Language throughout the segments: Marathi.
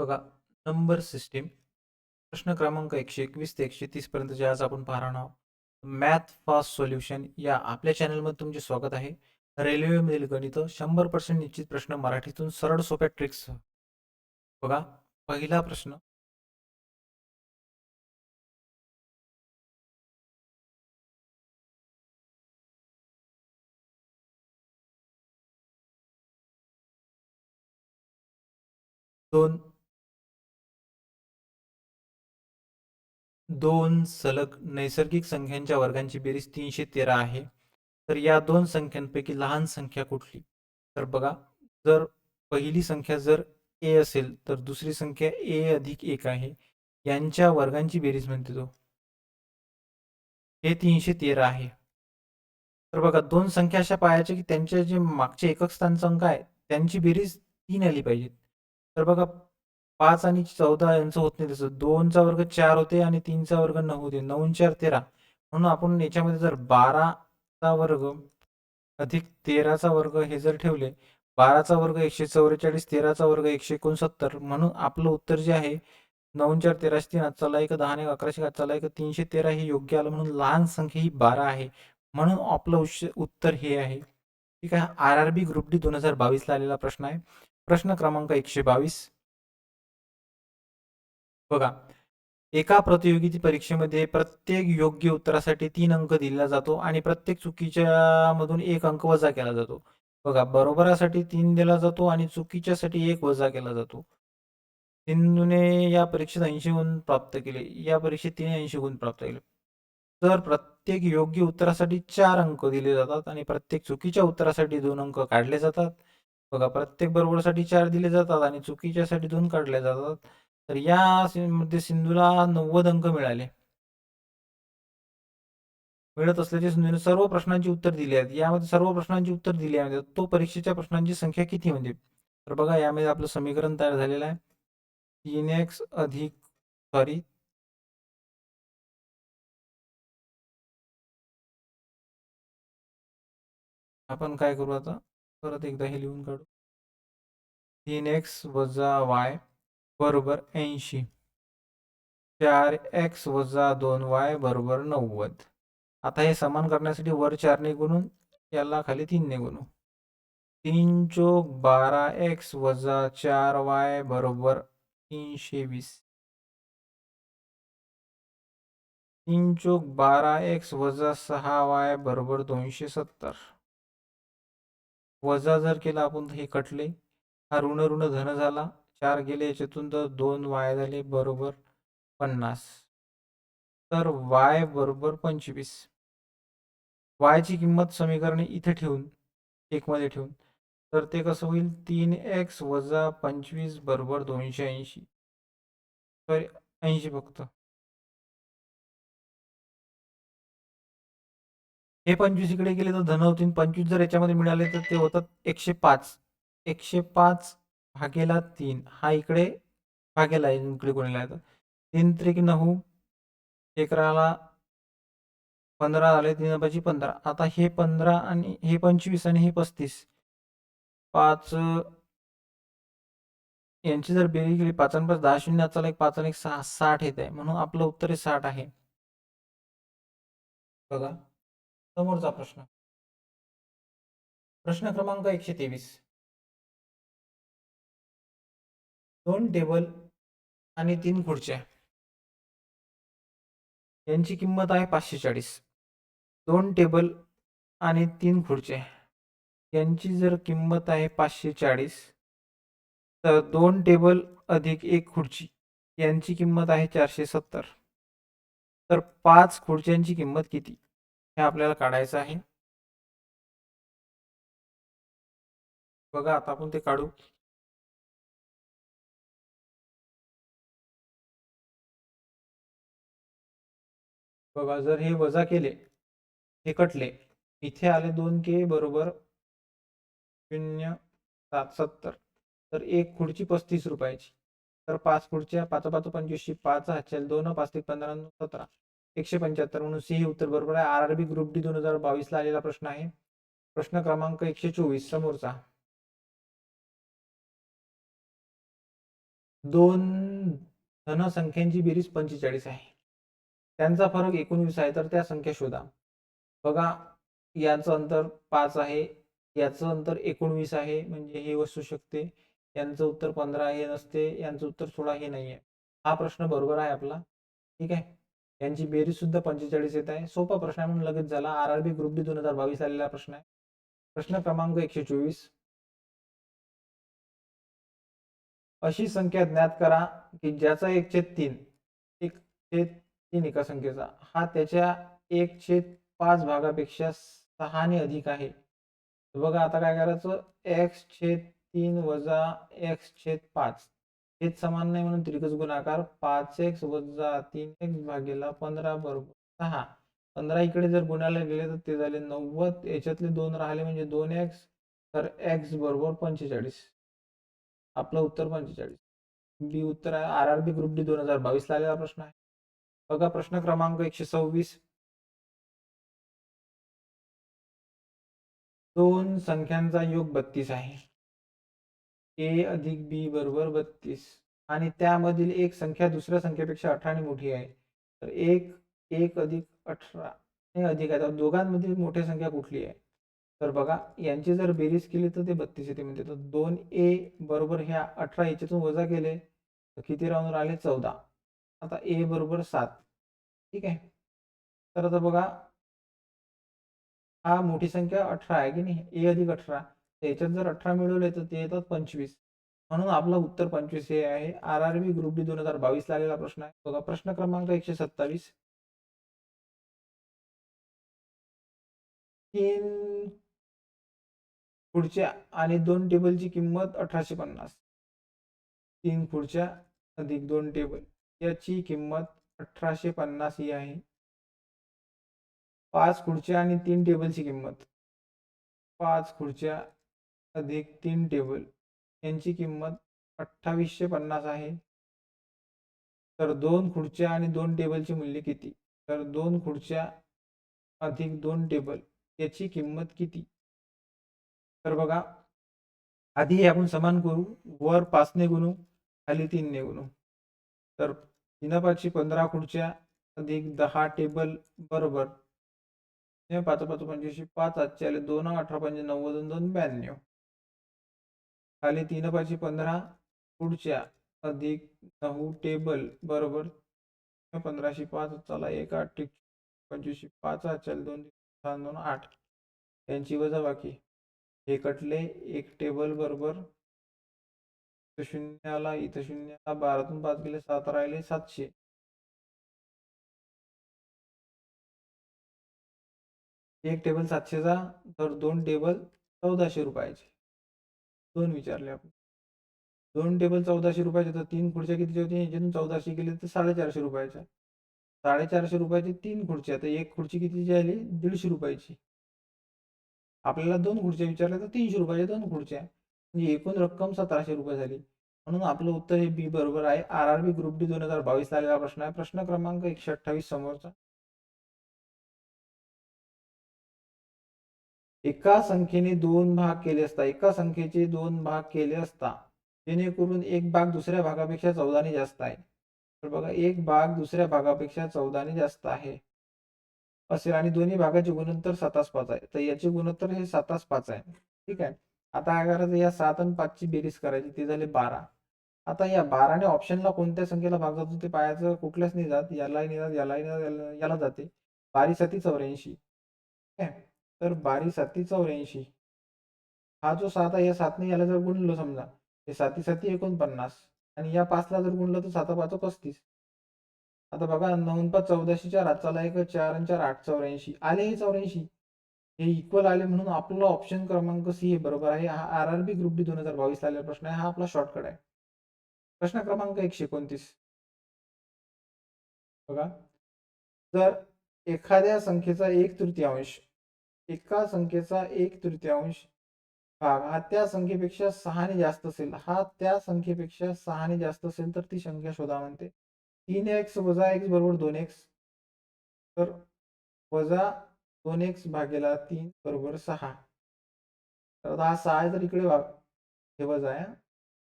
बघा नंबर सिस्टीम. प्रश्न क्रमांक एकशे एकवीस ते एकशे तीस पर्यंतचे आज आपण पाहणार आहोत मॅथ फास्ट सोल्युशन या आपल्या चॅनलमध्ये तुमचे स्वागत आहे. रेल्वेमधील गणित शंभर पर्सेंट निश्चित प्रश्न मराठीतून सरळ सोप्या ट्रिक्स बघा पहिला प्रश्न. दोन. दोन सलग नैसर्गिक संख्यांच्या वर्गांची बेरीज तीनशे तेरा आहे. तर या दोन संख्यांपैकी लहान संख्या कुठली? तर बघा जर पहिली संख्या जर ए असेल तर दुसरी संख्या ए अधिक एक आहे. यांच्या वर्गांची बेरीज म्हणते तो. हे तीनशे तेरा आहे. तर बघा दोन संख्या अशा पाहायच्या की त्यांच्या जे मागचे एकक स्थानचा अंक आहे त्यांची बेरीज तीन आली पाहिजे तर बघा पाच आणि चौदा यांचं होत नाही तसं. दोनचा वर्ग चार होते आणि तीनचा वर्ग नऊ होते. नऊ चार तेरा. म्हणून आपण याच्यामध्ये जर बाराचा वर्ग अधिक तेराचा वर्ग हे जर ठेवले बाराचा वर्ग एकशे चौवेचाळीस तेराचा वर्ग एकशे एकोणसत्तर म्हणून आपलं उत्तर जे आहे नऊ चार तेराशे तीन आजचा एक दहा एक अकराशे आजचा एक तीनशे तेरा हे योग्य आलं म्हणून लहान संख्या ही बारा आहे. म्हणून आपलं उत्तर हे आहे. ठीक आहे? R R B group D दोन हजार बावीसला आलेला प्रश्न आहे. प्रश्न क्रमांक एकशे बावीस. बघा एका प्रतियोगी परीक्षेमध्ये प्रत्येक योग्य उत्तरासाठी तीन अंक दिला जातो आणि प्रत्येक चुकीच्या मधून एक अंक वजा केला जातो. बघा बरोबरासाठी तीन दिला जातो आणि चुकीच्यासाठी एक वजा केला जातो. सिंधूने या परीक्षेत ऐंशी गुण प्राप्त केले. या परीक्षेत तिने ऐंशी गुण प्राप्त केले. तर प्रत्येक योग्य उत्तरासाठी चार अंक दिले जातात आणि प्रत्येक चुकीच्या उत्तरासाठी दोन अंक काढले जातात. बघा प्रत्येक बरोबरसाठी चार दिले जातात आणि चुकीच्यासाठी दोन काढले जातात. तर या मध्ये म्हणजे सिंधूला नव्वद अंक मिळाले. मिळत असल्याचे सिंधूने सर्व प्रश्नांची उत्तर दिली आहेत. यामध्ये सर्व प्रश्नांची उत्तर दिली आहे. म्हणजे तो परीक्षेच्या प्रश्नांची संख्या किती म्हणजे? तर बघा यामध्ये आपलं समीकरण तयार झालेलं आहे. तीन एक्स अधिक सॉरी आपण काय करू आता? परत एकदा हे लिहून काढू. तीन एक्स वजा वाय. बरोबर ऐंशी. चार एक्स वजा दोन वाय बरोबर नव्वद. आता हे समान करण्यासाठी वर चारने गुणून याला खाली तीनने गुणू तीन चोक बारा एक्स वजा चार वाय बरोबर तीनशे वीस. तीन चोक बारा एक्स वजा सहा वाय बरोबर दोनशे सत्तर. वजा जर केला आपण हे कटले. हा ऋण ऋण धन झाला. चार गेले याच्यातून तर दोन वाय झाले बरोबर पन्नास. तर वाय बरोबर पंचवीस. वायची किंमत समीकरणे इथे ठेवून एकमध्ये ठेवून. तर ते कसं होईल? तीन एक्स वजा पंचवीस बरोबर दोनशे ऐंशी. सॉरी ऐंशी फक्त. हे पंचवीस इकडे गेले तर धन होतील पंचवीस जर याच्यामध्ये मिळाले तर ते होतात एकशे पाच. एकशे पाच भागेला तीन. हा इकडे भागेला आहे इकडे कोणीला येतं तीन त्रिक नऊ एकराला पंधरा झाले तीन पाची पंधरा. आता हे पंधरा आणि हे पंचवीस आणि हे पस्तीस. पाच यांची जर बेरीज केली पाच आणि पाच दहा शून्य चाल एक पाच आणि एक सहा साठ येत आहे. म्हणून आपलं उत्तर हे साठ आहे. बघा. समोरचा प्रश्न. प्रश्न क्रमांक एकशे तेवीस. दोन टेबल आणि तीन खुर्च्या. यांची किंमत आहे पाचशे चाळीस. दोन टेबल आणि तीन खुर्च्या. यांची जर किंमत आहे पाचशे चाळीस तर दोन टेबल अधिक एक खुर्ची यांची किंमत आहे चारशे सत्तर. तर पाच खुर्च्यांची किंमत किती? हे आपल्याला काढायचं आहे. बघा आता आपण ते काढू. बघा जर हे वजा केले हे कटले. इथे आले दोन के बरोबर शून्य सात सत्तर. तर एक खुर्ची पस्तीस रुपयाची. तर पाच खुर्च्या पाच पाच पंचवीसशे पाच हातच्या दोन पाच ते पंधरा सतरा. एकशे पंच्याहत्तर म्हणून सी हे उत्तर बरोबर आहे. R R B group D दोन हजार बावीसला आलेला प्रश्न आहे. प्रश्न क्रमांक एकशे चोवीस समोरचा. दोन धनसंख्यांची बेरीज पंचेचाळीस आहे. त्यांचा फरक एकोणवीस आहे तर त्या संख्या शोधा. बघा याचं अंतर पाच आहे याचं अंतर एकोणवीस आहे म्हणजे हे असू शकते. यांचं उत्तर पंधरा हे नसते यांचं उत्तर सोळा हे नाही आहे हा प्रश्न बरोबर आहे आपला. ठीक आहे? यांची बेरीज सुद्धा पंचेचाळीस येत आहे. सोपा प्रश्न आहे म्हणून लगेच झाला. R R B group D दोन हजार बावीस आलेला प्रश्न आहे. प्रश्न क्रमांक एकशे चोवीस अशी संख्या ज्ञात करा की ज्याचा एक छेद तीन एक छेद तीन एका संख्येचा हा त्याच्या एक छेद पाच भागापेक्षा सहाने अधिक आहे. बघा आता काय करायचं? एक्स छेद तीन वजा एक्स छेद पाच. छेद समान नाही म्हणून त्रिकच गुणाकार पाच एक्स वजा तीन एक्स भागेला पंधरा बरोबर सहा. पंधरा इकडे जर गुणाला गेले तर ते झाले नव्वद. याच्यातले दोन राहिले म्हणजे दोन एक्स तर एक्स बरोबर पंचेचाळीस. आपलं उत्तर पंचेचाळीस. बी उत्तर आहे. R R B group D दोन हजार बावीसला आलेला प्रश्न आहे. बघा प्रश्न क्रमांक एकशे सव्वीस. दोन संख्यांचा योग बत्तीस आहे. ए अधिक बी बरोबर बत्तीस. आणि त्यामधील एक संख्या दुसऱ्या संख्येपेक्षा अठराने मोठी आहे. तर एक एक अधिक अठरा हे अधिक आहे. तर दोघांमधील मोठी संख्या कुठली आहे? तर बघा यांची जर बेरीज केली तर ते बत्तीस येते म्हणजे तर दोन ए बरोबर ह्या अठरा याच्यातून वजा केले. तर किती राहून राहिले चौदा. आता ए बरोबर सात. ठीक आहे? तर आता बघा. हा मोठी संख्या अठरा आहे की नाही? ए अधिक अठरा. याच्यात जर अठरा मिळवले तर ते येतात पंचवीस. म्हणून आपलं उत्तर पंचवीस हे आहे. R R B group D दोन हजार बावीस आलेला प्रश्न आहे. बघा प्रश्न क्रमांक एकशे सत्तावीस. तीन पुढच्या आणि दोन टेबलची किंमत अठराशे पन्नास. तीन खुर्च्या अधिक दोन टेबल याची किंमत अठराशे पन्नास ही आहे. पाच खुर्च्या आणि तीन टेबलची किंमत. पाच खुर्च्या अधिक तीन टेबल यांची किंमत अठ्ठावीसशे पन्नास आहे. तर दोन खुर्च्या आणि दोन टेबलचे मूल्य किती? तर दोन खुर्च्या अधिक दोन टेबल याची किंमत किती? तर बघा आधी आपण समान करू. वर पाचने गुणू खाली तीनने गुणू. तर तीन पाचशे पंधरा खुर्च्या अधिक दहा टेबल बरोबर. पाच पाच पंच्याऐंशी पाच आजचे आले दोन अठरा पंचे नव्वद दोन ब्याण्णव. खाली तीन पाचशे पंधरा पुढच्या अधिक नऊ टेबल बरोबर. पंधराशे पाच चला एक आठ पंचवीसशे पाच आजच्याला दोन सहा दोन आठ. यांची वजा बाकी हे कटले एक टेबल बरोबर. इथं शून्य आला इथं शून्य आला बारातून पाच गेले सात राहिले सातशे. एक टेबल सातशेचा तर दोन टेबल चौदाशे रुपयाचे. दोन विचारले आपण. दोन टेबल चौदाशे रुपयाचे तर तीन खुर्च्या कितीच्या होती? याच्यातून चौदाशे गेले तर साडेचारशे रुपयाच्या. साडेचारशे रुपयाची तीन खुर्च्या तर एक खुर्ची कितीची आली? दीडशे रुपयाची. आपल्याला दोन खुर्च्या विचारल्या तर तीनशे रुपयाच्या दोन खुर्च्या. म्हणजे एकूण रक्कम सतराशे रुपये झाली. म्हणून आपलं उत्तर हे बी बरोबर आहे. R R B group D दोन हजार बावीस आलेला प्रश्न आहे. प्रश्न क्रमांक एकशे अठ्ठावीस समोरचा. एका संख्येने दोन भाग केले असता एका संख्येचे दोन भाग केले असता जेणेकरून एक भाग दुसऱ्या भागापेक्षा चौदाने जास्त आहे. तर बघा एक भाग दुसऱ्या भागापेक्षा चौदाने जास्त आहे. असेल. आणि दोन्ही भागाचे गुणोत्तर सातास पाच आहे. तर याचे गुणोत्तर हे सातास पाच आहे. ठीक आहे? आता काय करायचं या सात आणि पाचची बेरीज करायची ते झाले बारा. आता या बाराने ऑप्शनला कोणत्या संख्येला भाग जातो ते पाहायचं. कुठल्याच नाही जात यालाही नाही जात यालाही नाही याला- याला जाते. बारी साती चौऱ्याऐंशी. ठीक आहे तर बारी साती चौऱ्याऐंशी. हा जो सात आहे या सातने याला जर गुणलो समजा हे साती साती एकोणपन्नास. आणि या पाचला जर गुणलं तर साता पाच पस्तीस. आता बघा नऊ पाच चौदाशे चार आजचाला एक चार आणि चार आठ चौऱ्याऐंशी. आले हे चौऱ्याऐंशी. हे इक्वल आले म्हणून आपला ऑप्शन क्रमांक सी हे बरोबर आहे. हा R R B group D दोन हजार बावीस आलेला प्रश्न आहे. हा आपला शॉर्टकट आहे. प्रश्न क्रमांक एकशे एकोणतीस. बघा. जर एखाद्या संख्येचा एक तृतीयांश एका संख्येचा एक तृतीयांश भाग हा त्या संख्येपेक्षा सहाने जास्त असेल हा त्या संख्येपेक्षा सहाने जास्त असेल तर ती संख्या शोधा म्हणते. तीन एक्स वजा एक्स बरोबर दोन एक्स तर वजा दोन एक्स भागेला तीन बरोबर सहा. तर आता हा सहा जर इकडे भाग आहे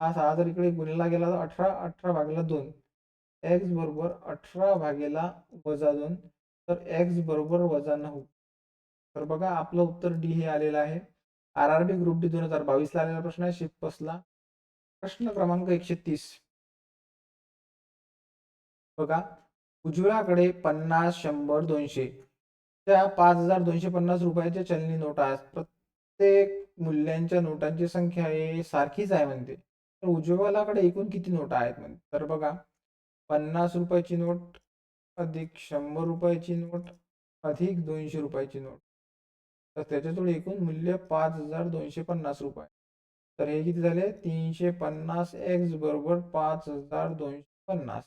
हा. सहा जर इकडे गुणला गेला तर अठरा अठरा भागेला दोन. एक्स बरोबर अठरा भागेला वजा दोन. तर एक्स बरोबर वजा नऊ. तर बघा आपलं उत्तर डी हे आलेलं आहे. R R B group D दोन हजार बावीसला आलेला प्रश्न आहे. शिफ्टपसला प्रश्न क्रमांक एकशे तीस. बघा. उजव्याकडे पन्नास शंभर दोनशे. त्या पाच हजार दोनशे पन्नास रुपयाच्या चलनी नोटा आहेत. प्रत्येक मूल्यांच्या नोटांची संख्या हे सारखीच आहे म्हणते. तर उज्ज्वलाकडे एकूण किती नोटा आहेत म्हणते तर बघा पन्नास रुपयाची नोट अधिक शंभर रुपयाची नोट अधिक दोनशे रुपयाची नोट. तर त्याच्याजवळ एकूण मूल्य पाच हजार दोनशे पन्नास रुपये. तर हे किती झाले? तीनशे पन्नास एक्स बरोबर पाच हजार दोनशे पन्नास.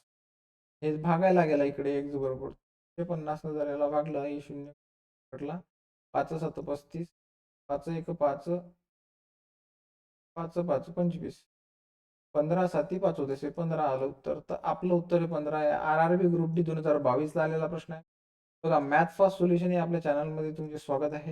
हे भागायला गेला इकडे एक्स बरोबर. पन्नास हजार याला भागलं हे शून्य कटला पाच सात पस्तीस. पाच एक पाच पाच पाच पंचवीस. पंधरा साती पाच होते. पंधरा आलं उत्तर. तर आपलं उत्तर आहे पंधरा आहे. R R B group D दोन हजार बावीसला आलेला प्रश्न आहे. बघा मॅथ फास्ट सोल्युशन हे आपल्या चॅनलमध्ये तुमचे स्वागत आहे.